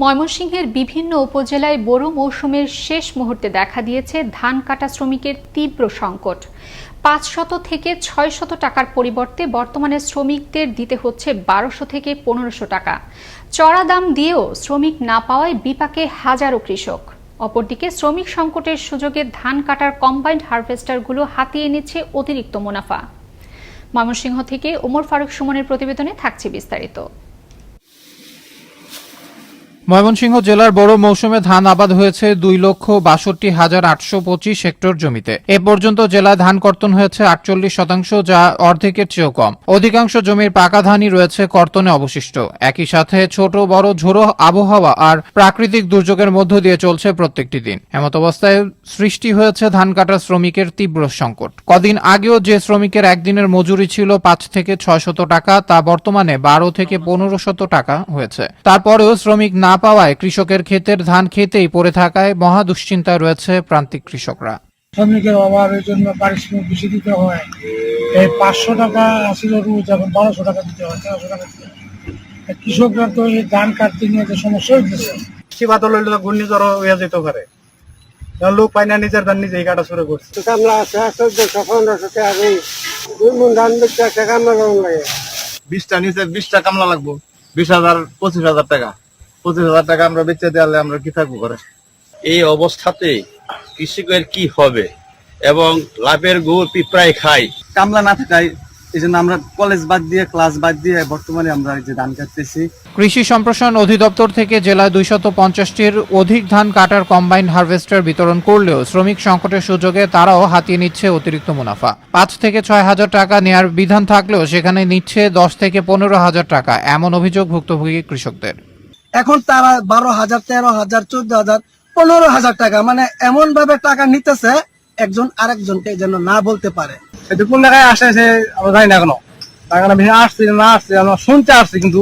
ময়মনসিংহের বিভিন্ন উপজেলায় বোরো মৌসুমের শেষ মুহূর্তে দেখা দিয়েছে ধান কাটা শ্রমিকের তীব্র সংকট। পাঁচ শত থেকে ছয় শত টাকার পরিবর্তে বর্তমানে শ্রমিকদের দিতে হচ্ছে বারোশো থেকে পনেরোশো টাকা। চড়া দাম দিয়েও শ্রমিক না পাওয়ায় বিপাকে হাজারো কৃষক। অপরদিকে শ্রমিক সংকটের সুযোগে ধান কাটার কম্বাইন্ড হারভেস্টারগুলো হাতিয়ে নিচ্ছে অতিরিক্ত মুনাফা। ময়মনসিংহ থেকে ওমর ফারুক সুমনের প্রতিবেদনে থাকছে বিস্তারিত। ময়মনসিংহ জেলার বড় মৌসুমে ধান আবাদ হয়েছে দুই লক্ষ বাষট্টি হাজার আটশো পঁচিশ হেক্টর জমিতে। এ পর্যন্ত জেলায় ধান কর্তন হয়েছে আটচল্লিশ শতাংশ, যা অর্ধেকের চেয়েও কম। অধিকাংশ জমির পাকা ধানই রয়েছে কর্তনে অবশিষ্ট। একই সাথে ছোট, বড়, ঝোড়ো আবহাওয়া আর প্রাকৃতিক দুর্যোগের মধ্য দিয়ে চলছে প্রত্যেকটি দিন। এমত অবস্থায় সৃষ্টি হয়েছে ধান কাটা শ্রমিকের তীব্র সংকট। কদিন আগেও যে শ্রমিকের একদিনের মজুরি ছিল পাঁচ থেকে ছয় শত টাকা, তা বর্তমানে বারো থেকে পনেরো শত টাকা হয়েছে। তারপরেও শ্রমিক না পাওয়ায় কৃষকের ক্ষেতের ধান খেতেই পড়ে থাকায় মহা দুশ্চিন্তায় রয়েছে প্রান্তিক কৃষকরা। শ্রমিকের অভাবের জন্য পারিশ্রমিক বেশি দিতে হয়। এই পাঁচশো টাকা আসিল রোজ এখন বারোশো টাকা দিতে হয় তেরোশো টাকা দিতে হয়। কৃষকরা তো এই ধান কাটতে নিয়ে যে সমস্যা হইতেছে বৃষ্টি বাদল হইলে তো ঘূর্ণিঝড় হয়ে যেতে পারে। লোক পায় না নিজের ধান নিজেই কাটা শুরু করছে। আছে চোদ্দশো পনেরোশো দুই মন ধান বেচতে একটা কামলা লাগে। বিশটা নিচে বিশটা কামলা লাগবো বিশ হাজার পঁচিশ হাজার টাকা। পঁচিশ হাজার টাকা আমরা বেচে দেওয়ালে আমরা কি থাকব করে এই অবস্থাতে কৃষকের কি হবে? এবং লাভের গুড় পিঁপড়ায় খায় কামলা না থাকায় এই জন্য আমরা কলেজ বাদ দিয়ে ক্লাস বাদ দিয়ে বর্তমানে আমরা যে ধান কাটতেছি। কৃষি সম্প্রসারণ অধিদপ্তর থেকে জেলায় দুইশত পঞ্চাশটির অধিক ধান কাটার কম্বাইন্ড হারভেস্টার বিতরণ করলেও শ্রমিক সংকটের সুযোগে তারাও হাতিয়ে নিচ্ছে অতিরিক্ত মুনাফা। পাঁচ থেকে ছয় হাজার টাকা নেয়ার বিধান থাকলেও সেখানে নিচ্ছে দশ থেকে পনেরো হাজার টাকা এমন অভিযোগ ভুক্তভোগী কৃষকদের। এখন তারা বারো হাজার তেরো হাজার চোদ্দ হাজার পনেরো হাজার টাকা মানে এমন ভাবে টাকা নিতেছে একজন আরেকজনকে যেন না বলতে পারে। কোন জায়গায় আসে সে আমরা জানি না এখনও। বেশি আসছে না আসছে আমরা শুনতে আসছি কিন্তু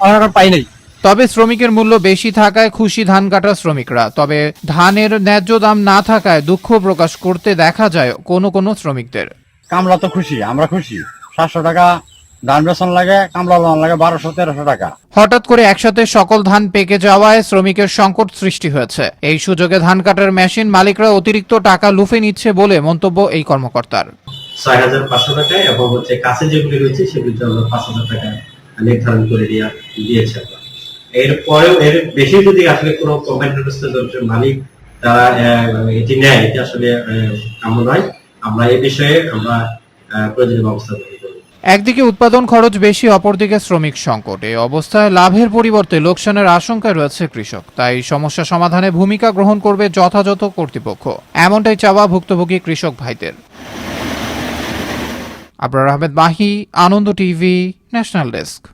আমরা এখন পাই নাই। তবে শ্রমিকের মূল্য বেশি থাকায় খুশি ধান কাটা শ্রমিকরা। তবে ধানের ন্যায্য দাম না থাকায় দুঃখ প্রকাশ করতে দেখা যায় কোনো কোনো শ্রমিকদের। কামলা তো খুশি আমরা খুশি। সাতশো টাকা ধান বেতন লাগে কামলা লোন লাগে বারোশো তেরোশো টাকা। হঠাৎ করে একসাথে সকল ধান পেকে যাওয়ায় শ্রমিকের সংকট সৃষ্টি হয়েছে। এই সুযোগে ধান কাটার মেশিন মালিকরা অতিরিক্ত টাকা লুফে নিচ্ছে বলে মন্তব্য এই কর্মকর্তার। ছয় হাজার পাঁচশো টাকায় এবং হচ্ছে কাছে যেগুলি রয়েছে সেগুলির জন্য পাঁচ হাজার টাকা নির্ধারণ করে দেওয়া দিয়েছে আমরা। এরপরেও এর বেশি যদি আসলে কোনো কোম্পানি ব্যবস্থার মালিক তারা এটি নেয় এটি আসলে কাম্য নয় আমরা এই বিষয়ে আমরা প্রয়োজনীয় ব্যবস্থা করব একদিকে উৎপাদন খরচ বেশি, অপরদিকে শ্রমিক সংকট। এই অবস্থায় লাভের পরিবর্তে লোকসানের আশঙ্কায় রয়েছে কৃষক। তাই সমস্যা সমাধানে ভূমিকা গ্রহণ করবে যথাযথ কর্তৃপক্ষ। এমনটাই চাওয়া ভুক্তভোগী কৃষক ভাইদের। Abrar Ahmed Mahi, Ananda TV, national desk.